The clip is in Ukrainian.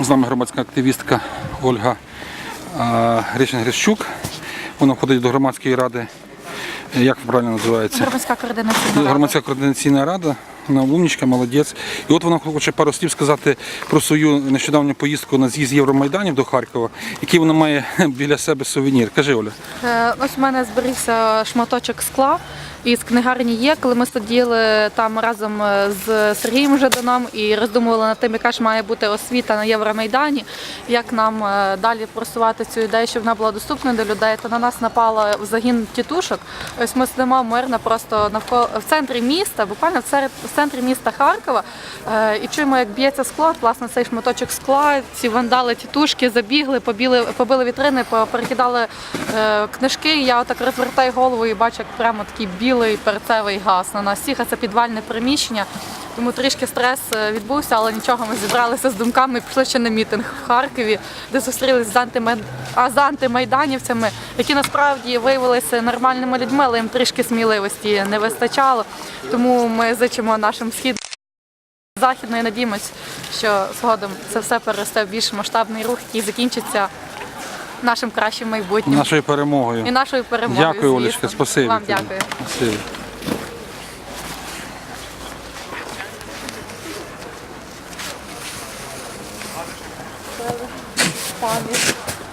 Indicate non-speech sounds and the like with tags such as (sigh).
З нами громадська активістка Ольга Гришин Грищук. Вона входить до громадської ради. Як правильно називається? Громадська координаційна рада. Громадська координаційна рада. Вона умнічка, молодець. І от вона хоче пару слів сказати про свою нещодавню поїздку на з'їзд Євромайданів до Харкова, який вона має (laughs) біля себе сувенір. Кажи, Оля. Е, Ось в мене зберігся шматочок скла із книгарні є, коли ми сиділи там разом е, з Сергієм Жаданом і роздумували над тим, яка ж має бути освіта на Євромайдані, як нам е, далі просувати цю ідею, щоб вона була доступна до людей. То на нас напала загін тітушок. Ось ми сидимо мирно просто навколо в центрі міста, буквально в в центрі міста Харкова, е, і чуємо, як б'ється скло. Власне, цей шматочок скла, ці вандали, тітушки забігли, побіли, побили вітрини, перекидали е, книжки. Я отак розвертаю голову і бачу, як прямо такий білий перцевий газ на нас всіх. А це підвальне приміщення. Тому трішки стрес е, відбувся, але нічого. Ми зібралися з думками і пішли ще на мітинг в Харкові, де зустрілися з антимай... з антимайданівцями, які насправді виявилися нормальними людьми, але їм трішки сміливості не вистачало. Тому ми зичимо нашим схід західною надіємось, що згодом це все переросте в більш масштабний рух, який закінчиться нашим кращим майбутнім Нашою перемогою. і нашою перемогою. Дякую, звісно. Олечка, спасибі. Вам дякую. Спасибі. Well.